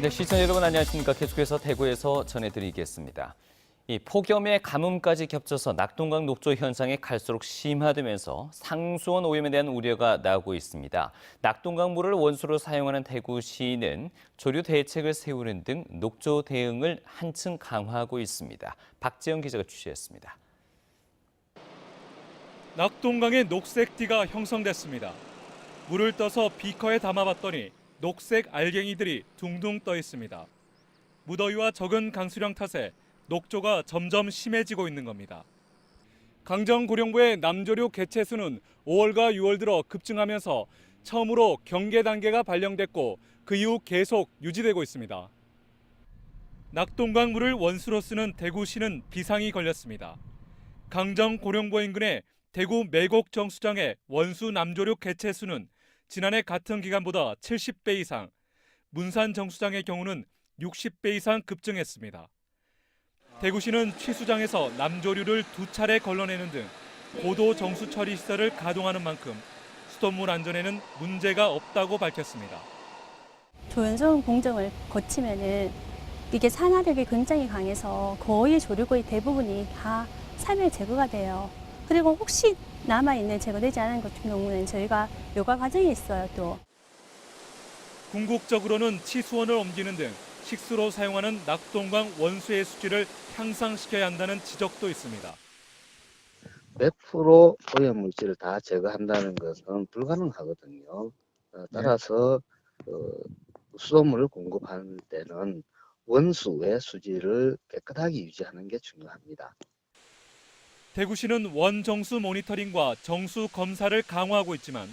네, 시청자 여러분 안녕하십니까. 계속해서 대구에서 전해드리겠습니다. 이 폭염에 가뭄까지 겹쳐서 낙동강 녹조 현상이 갈수록 심화되면서 상수원 오염에 대한 우려가 나오고 있습니다. 낙동강 물을 원수로 사용하는 대구시는 조류 대책을 세우는 등 녹조 대응을 한층 강화하고 있습니다. 박재영 기자가 취재했습니다. 낙동강에 녹색띠가 형성됐습니다. 물을 떠서 비커에 담아봤더니 녹색 알갱이들이 둥둥 떠 있습니다. 무더위와 적은 강수량 탓에 녹조가 점점 심해지고 있는 겁니다. 강정고령부의 남조류 개체수는 5월과 6월 들어 급증하면서 처음으로 경계 단계가 발령됐고 그 이후 계속 유지되고 있습니다. 낙동강 물을 원수로 쓰는 대구시는 비상이 걸렸습니다. 강정 고령고 인근의 대구 매곡 정수장의 원수 남조류 개체 수는 지난해 같은 기간보다 70배 이상, 문산 정수장의 경우는 60배 이상 급증했습니다. 대구시는 취수장에서 남조류를 두 차례 걸러내는 등 고도 정수 처리 시설을 가동하는 만큼 수돗물 안전에는 문제가 없다고 밝혔습니다. 조연소음 공정을 거치면은 이게 산화력이 굉장히 강해서 거의 조류거의 대부분이 다 산멸 제거가 돼요. 그리고 혹시 남아있는 제거되지 않은 것 같은 경우는 저희가 요가 과정이 있어요 또. 궁극적으로는 치수원을 옮기는 등 식수로 사용하는 낙동강 원수의 수질을 향상시켜야 한다는 지적도 있습니다. 100% 오염물질을 다 제거한다는 것은 불가능하거든요. 어, 따라서 어, 수돗물을 공급하는 때는 원수의 수질을 깨끗하게 유지하는 게 중요합니다. 대구시는 원정수 모니터링과 정수 검사를 강화하고 있지만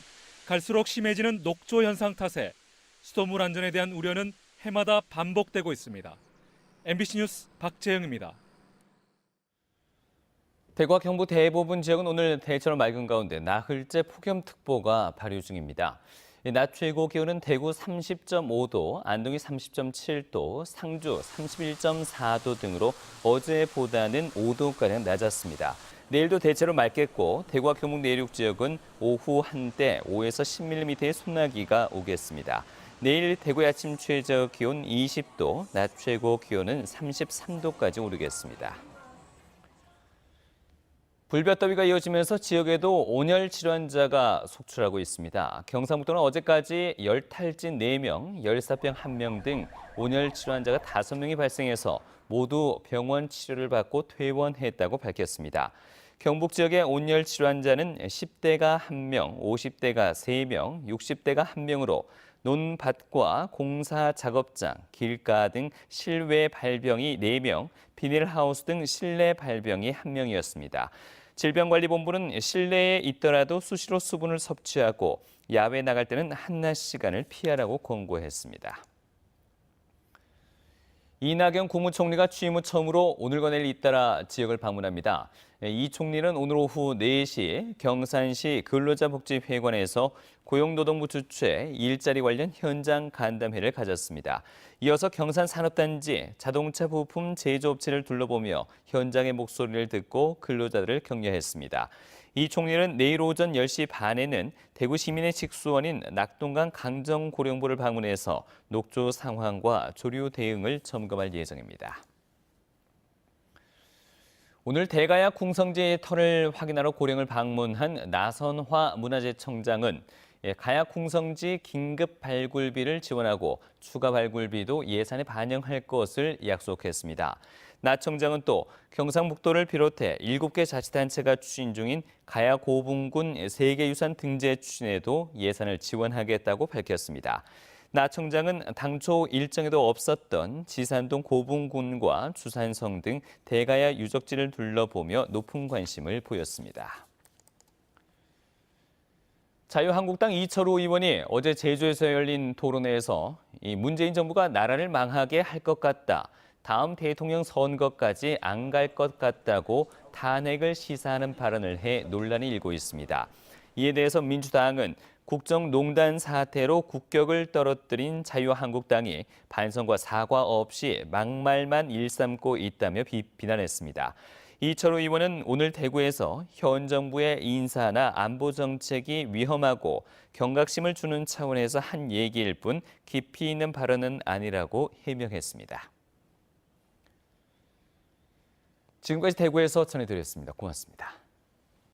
갈수록 심해지는 녹조 현상 탓에 수돗물 안전에 대한 우려는 해마다 반복되고 있습니다. MBC 뉴스 박재영입니다. 대구와 경북 대부분 지역은 오늘 대체로 맑은 가운데 나흘째 폭염특보가 발효 중입니다. 이낮 최고 기온은 대구 30.5도, 안동이 30.7도, 상주 31.4도 등으로 어제보다는 5도가량 낮았습니다. 내일도 대체로 맑겠고 대구와 경북 내륙 지역은 오후 한때 5에서 10mm의 소나기가 오겠습니다. 내일 대구의 아침 최저 기온 20도, 낮 최고 기온은 33도까지 오르겠습니다. 불볕더위가 이어지면서 지역에도 온열 질환자가 속출하고 있습니다. 경상북도는 어제까지 열탈진 4명, 열사병 1명 등 온열 질환자가 5명이 발생해서 모두 병원 치료를 받고 퇴원했다고 밝혔습니다. 경북 지역의 온열 질환자는 10대가 1명, 50대가 3명, 60대가 1명으로 논밭과 공사 작업장, 길가 등 실외 발병이 4명, 비닐하우스 등 실내 발병이 1명이었습니다. 질병관리본부는 실내에 있더라도 수시로 수분을 섭취하고 야외 나갈 때는 한낮 시간을 피하라고 권고했습니다. 이낙연 국무총리가 취임 후 처음으로 오늘과 내일 잇따라 지역을 방문합니다. 이 총리는 오늘 오후 4시 경산시 근로자복지회관에서 고용노동부 주최 일자리 관련 현장 간담회를 가졌습니다. 이어서 경산 산업단지 자동차 부품 제조업체를 둘러보며 현장의 목소리를 듣고 근로자들을 격려했습니다. 이 총리는 내일 오전 10시 반에는 대구 시민의 식수원인 낙동강 강정고령부를 방문해서 녹조 상황과 조류 대응을 점검할 예정입니다. 오늘 대가야 궁성지의 터를 확인하러 고령을 방문한 나선화 문화재청장은 예, 가야 궁성지 긴급 발굴비를 지원하고 추가 발굴비도 예산에 반영할 것을 약속했습니다. 나 청장은 또 경상북도를 비롯해 7개 자치단체가 추진 중인 가야 고분군 세계유산 등재 추진에도 예산을 지원하겠다고 밝혔습니다. 나 청장은 당초 일정에도 없었던 지산동 고분군과 주산성 등 대가야 유적지를 둘러보며 높은 관심을 보였습니다. 자유한국당 이철우 의원이 어제 제주에서 열린 토론회에서 이 문재인 정부가 나라를 망하게 할 것 같다. 다음 대통령 선거까지 안 갈 것 같다고 탄핵을 시사하는 발언을 해 논란이 일고 있습니다. 이에 대해서 민주당은 국정농단 사태로 국격을 떨어뜨린 자유한국당이 반성과 사과 없이 막말만 일삼고 있다며 비, 난했습니다 이철호 의원은 오늘 대구에서 현 정부의 인사나 안보 정책이 위험하고 경각심을 주는 차원에서 한 얘기일 뿐 깊이 있는 발언은 아니라고 해명했습니다. 지금까지 대구에서 전해드렸습니다. 고맙습니다.